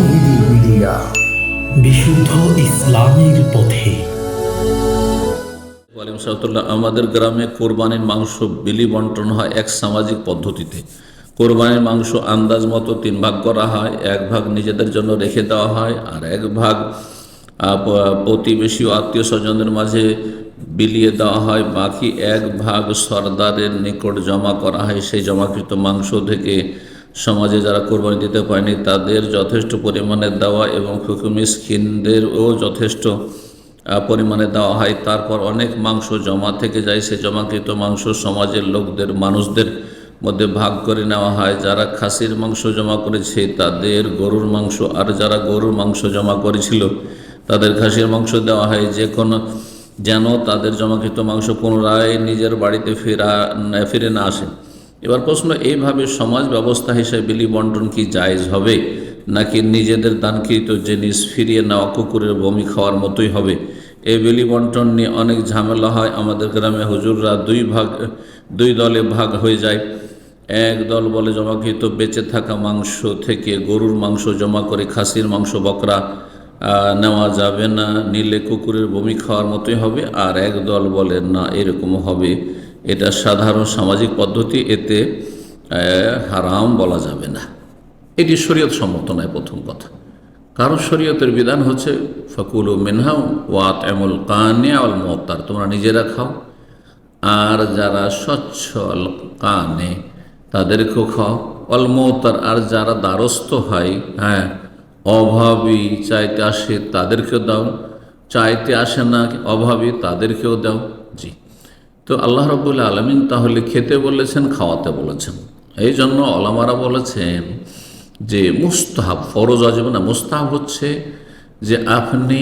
Media. বিশুদ্ধ ইসলামের পথে। আমাদের গ্রামে কোরবানির মাংস বিলি বন্টন হয় এক সামাজিক পদ্ধতিতে। কোরবানির মাংস আন্দাজ মতো তিন ভাগ করা হয়, এক ভাগ নিজেদের জন্য রেখে দেওয়া হয় আর এক ভাগ প্রতিবেশী আত্মীয় স্বজনদের মাঝে বিলিয়ে দেওয়া হয়। বাকি এক ভাগ সর্দারের নিকট জমা করা হয়, সেই জমাকৃত মাংস থেকে সমাজে যারা কোরবানি দিতে পারেনি, তাদের যথেষ্ট পরিমাণে দেওয়া এবং ফুকুমিসকিনদেরও যথেষ্ট পরিমাণে দেওয়া হয়। তারপর অনেক মাংস জমা থেকে যায়, সে জমাকৃত মাংস সমাজের লোকদের, মানুষদের মধ্যে ভাগ করে নেওয়া হয়। যারা খাসির মাংস জমা করেছে, তাদের গরুর মাংস, আর যারা গরুর মাংস জমা করেছিল, তাদের খাসির মাংস দেওয়া হয়। যে কোনো যেন তাদের জমাকৃত মাংস পুনরায় নিজের বাড়িতে ফেরা, ফিরে না আসে। এবার প্রশ্ন, এইভাবে সমাজ ব্যবস্থা হিসেবে বিলি বন্টন কি জায়েজ হবে? নাকি নিজেদের দানকৃত জিনিস ফিরিয়ে নেওয়া কুকুরের বমি খাওয়ার মতোই হবে? এই বিলি বন্টন নিয়ে অনেক ঝামেলা হয়। আমাদের গ্রামে হুজুররা দুই ভাগ, দুই দলে ভাগ হয়ে যায়। এক দল বলে জমাকৃত বেঁচে থাকা মাংস থেকে গরুর মাংস জমা করে খাসির মাংস বকরা নেওয়া যাবে না। নিলে কুকুরের বমি খাওয়ার মতোই হবে। আর এক দল বলে, না এরকম হবে। এটা সাধারণ সামাজিক পদ্ধতি, এতে হারাম বলা যাবে না। এটি শরীয়ত সম্মত নয় প্রথম কথা। কারণ শরীয়তের বিধান হচ্ছে, ফকুল মিনহাও ওয়াত এমল কানে আল মতার তোমরা নিজেরা খাও। আর যারা সচ্ছল কানে, তাদেরকেও খাও। অল আর যারা দ্বারস্থ হয় হ্যাঁ অভাবী, চাইতে আসে তাদেরকেও দাও। চাইতে আসে না, অভাবী, তাদেরকেও দাও। তো আল্লাহ রবুল্লা আলমিন তাহলে খেতে বলেছেন, খাওয়াতে বলেছেন। এই জন্য অলামারা বলেছেন যে মুস্তাহাব, ফরজ অজীব না, মুস্তাহাব হচ্ছে যে আপনি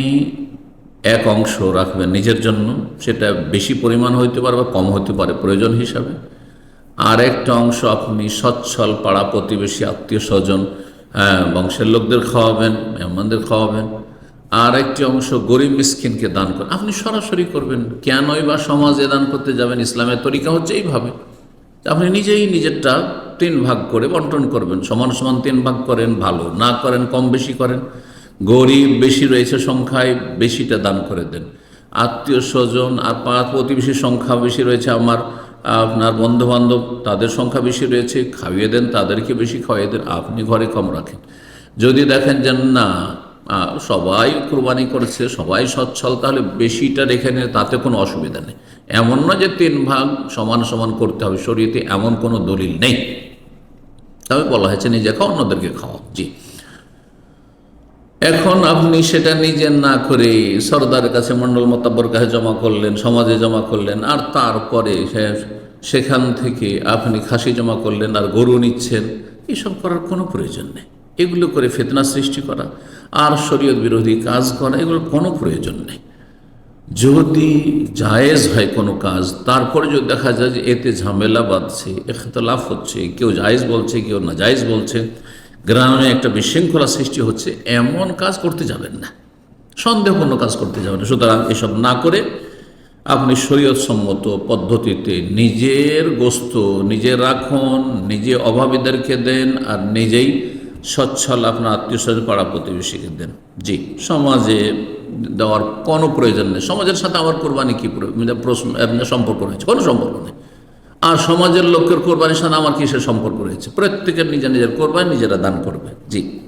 এক অংশ রাখবেন নিজের জন্য, সেটা বেশি পরিমাণ হইতে পারে বা কম হতে পারে, প্রয়োজন হিসাবে। আর একটা অংশ আপনি সচ্ছল, পাড়া প্রতিবেশী, আত্মীয় স্বজন বংশের লোকদের খাওয়াবেন, মেহমানদের খাওয়াবেন। আর একটি অংশ গরিব মিসকিনকে দান করেন আপনি সরাসরি করবেন। কেনই বা সমাজে দান করতে যাবেন? ইসলামের তরিকা হচ্ছে এইভাবে। আপনি নিজেই নিজেরটা তিন ভাগ করে বন্টন করবেন। সমান সমান তিন ভাগ করেন, ভালো। না করেন, কম বেশি করেন। গরিব বেশি রয়েছে সংখ্যায়, বেশিটা দান করে দেন। আত্মীয় স্বজন আর পাড়া প্রতিবেশীর সংখ্যা বেশি রয়েছে আমার। আপনার বন্ধু বান্ধব তাদের সংখ্যা বেশি রয়েছে। খাইয়ে দেন, তাদেরকে বেশি খাইয়ে দেন। আপনি ঘরে কম রাখেন। যদি দেখেন যে না সবাই কোরবানি করেছে, সবাই সচ্ছল, তাহলে বেশিটা রেখে নেয় তাতে কোনো অসুবিধা নেই। এমন না যে তিন ভাগ সমান সমান করতে হবে, শরীয়তে এমন কোনো দলিল নেই। তবে বলা হয়েছে, নিজে খাও, অন্যদেরকে খাওয়া জি। এখন আপনি সেটা নিজে না করে সর্দারের কাছে মণ্ডল মোতাব্বর কাছে জমা করলেন, সমাজে জমা করলেন, আর তারপরে সেখান থেকে আপনি খাসি জমা করলেন, আর গরু নিচ্ছেন, এসব করার কোনো প্রয়োজন নেই। এগুলো করে ফেতনা সৃষ্টি করা, আর শরীয়ত বিরোধী কাজ করা, এগুলোর কোনো প্রয়োজন নেই। যদি জায়েজ হয় কোনো কাজ, তারপরে যদি দেখা যায় যে এতে ঝামেলা বাঁধছে এখতলাফ হচ্ছে, কেউ জায়েজ বলছে, কেউ না জায়েজ বলছে, গ্রামে একটা বিশৃঙ্খলা সৃষ্টি হচ্ছে, এমন কাজ করতে যাবেন না। সন্দেহপূর্ণ কাজ করতে যাবেন না। সুতরাং এসব না করে আপনি শরীয়ত সম্মত পদ্ধতিতে নিজের গোস্ত নিজে রাখুন, নিজে অভাবীদেরকে দেন, আর নিজেই সচ্ছল আপনার আত্মীয় স্বজন পাড়া প্রতিবেশীকে দেন জি, সমাজে দেওয়ার কোনো প্রয়োজন নেই। সমাজের সাথে আমার কোরবানি কী মানে প্রশ্ন এমনি সম্পর্ক রয়েছে, কোনো সম্পর্ক নেই। আর সমাজের লোকের কোরবানির সাথে আমার কিসের সম্পর্ক রয়েছে? প্রত্যেকের নিজের নিজের কোরবানি, নিজেরা দান করবে। জি।